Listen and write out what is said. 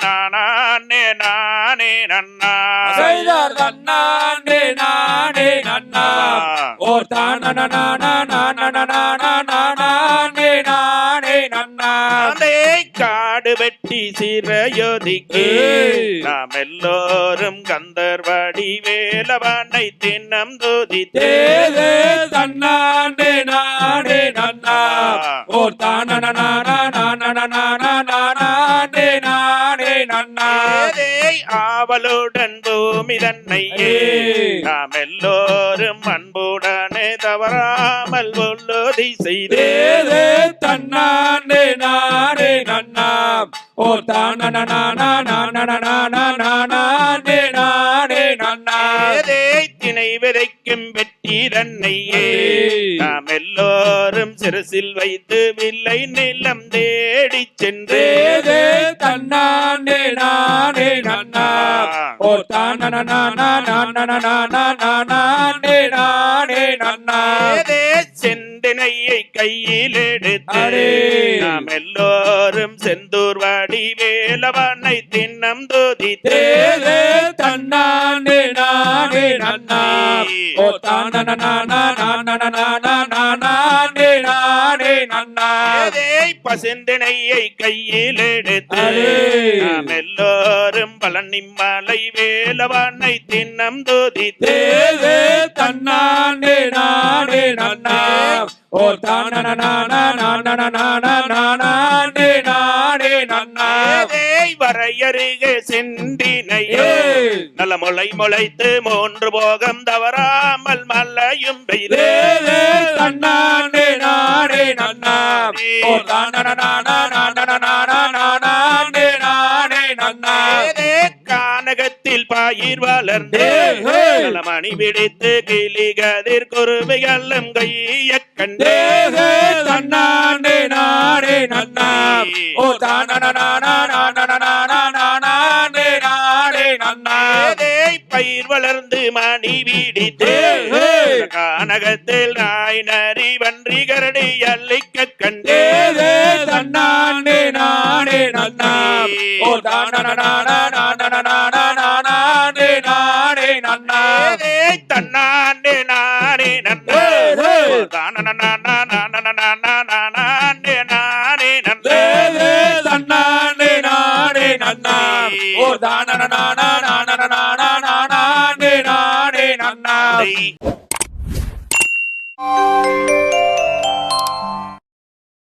நானே நானே நன்னா செய்தார் தன்னாண்டே நானே நன்னா ஓர் தானே நானே நன்னா காடு வெட்டி சிறையோதிக்கு. நாம் எல்லோரும் கந்தர்வாடி வேலவனை தின்னம் துதித்தே தேதே நானே நன்னா. ஏதே ஆவலுடன் பூமி தன்னை. நாம் எல்லோரும் அன்புடனே தவறாமல் உள்ளுதி செய்தே. தன்னாண்டே நானே நன்னா ஓர் தானே விதைக்கும் வெற்றி தன்னை ஏய். நாம் எல்லோரும் சிறுசில் வைத்து வில்லை நிலம் தேடி சென்று தன்னாண்டே நானே நன்னா ஓர் தானே நானே நன்னா செந்தினையை கையில் எடுத்து. நாம் எல்லோரும் செந்தூர் வாடி வேலவனை தின்னம் தேதே தன்னாண்டே நானே நன்னா ஓ தானே நானே நன்னா ஏதே பசுந்தினையை கையில் எடுத்து. நாம் எல்லோரும் பழனி மலை வேலவனை தின்னம் தேதே தன்னாண்டே நானே நன்னா ஓ தானே நானே ஏதே வரையருகே ஏய். நல்ல முளை முளைத்து மூன்று போகம் தவறாமல் மல்லையும் பெய்தே. தன்னாண்டே நானே நன்னா. நானே நன்னா. கானகத்தில் பாயிர் வளர்ந்து மணி பிடித்து கிளி கதிர் குருவிகளும் கைய கண்டே. தன்னாண்டே நானே நன்னா. ஓ தானே பயிர் வளர்ந்து மணி ஏய். கானகத்தில் நாய் நரி வன்றி கரடி அள்ளிக்க கண்டே தன்னாண்டே நானே நன்னா ஓ தானே நானே நன்னா தன்னாண்டே நானே நன்னா. தானே நானே நானே நன்னா தன்னாண்டே நானே நன்னா ஓ தானே நானே Đi.